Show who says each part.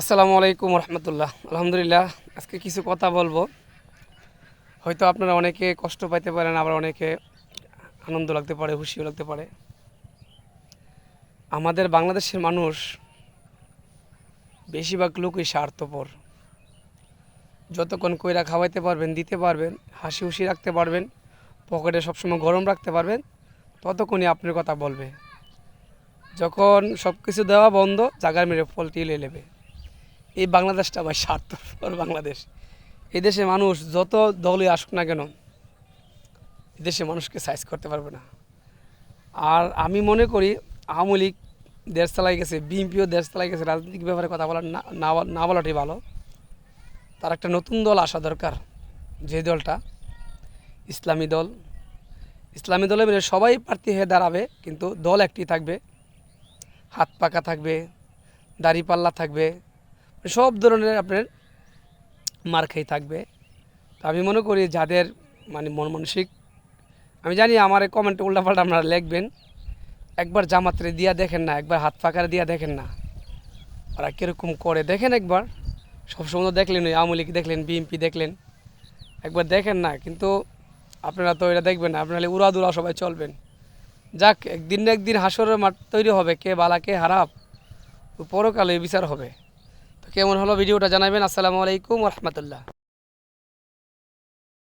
Speaker 1: আসসালামু আলাইকুম রহমতুল্লাহ। আলহামদুলিল্লাহ, আজকে কিছু কথা বলব। হয়তো আপনারা অনেকে কষ্ট পাইতে পারেন, আবার অনেকে আনন্দ লাগতে পারে, খুশিও লাগতে পারে। আমাদের বাংলাদেশের মানুষ বেশিরভাগ লোকই স্বার্থপর। যতক্ষণ কইরা খাওয়াইতে পারবেন, দিতে পারবেন হাসি খুশি রাখতে পারবেন, পকেটে সবসময় গরম রাখতে পারবেন, ততক্ষণই আপনার কথা বলবে। যখন সব কিছু দেওয়া বন্ধ, জাগার মেরে ফলটি লে নেবে। এই বাংলাদেশটা ভাই স্বার্থপর বাংলাদেশ। এই দেশে মানুষ যত দলই আসুক না কেন এদেশে মানুষকে সাইজ করতে পারবে না। আর আমি মনে করি আওয়ামী লীগ দেশ চালাই গেছে, বিএনপিও দেশ চালাই গেছে, রাজনৈতিক ব্যাপারে কথা বলার না না না বলাটাই ভালো। তার একটা নতুন দল আসা দরকার, যে দলটা ইসলামী দল। ইসলামী দলে মিলে সবাই প্রার্থী হয়ে দাঁড়াবে, কিন্তু দল একটি থাকবে। হাত পাকা থাকবে দাড়িপাল্লা থাকবে সব ধরনের আপনার মার খাই থাকবে। তো আমি মনে করি যাদের মানে মন মানসিক, আমি জানি আমার এই কমেন্টে উল্টাপাল্টা আপনারা লিখবেন। একবার জামাত্রে দিয়া দেখেন না, একবার হাত পাকারে দিয়া দেখেন না। ওরা কীরকম করে? দেখেন একবার। সবসময় তো দেখলেন ওই আওয়ামী লীগ দেখলেন, বিএনপি দেখলেন। একবার দেখেন না, কিন্তু আপনারা তো এটা দেখবেন না, আপনারা উড়াদুরা সবাই চলবেন। যাক, একদিন না একদিন হাসরের মাঠ তৈরি হবে, কে বালা, কে হারাপ। পরকালে বিচার হবে। কেমন হলো ভিডিওটা জানাবেন। আসসালামু আলাইকুম রহমতুল্লাহ।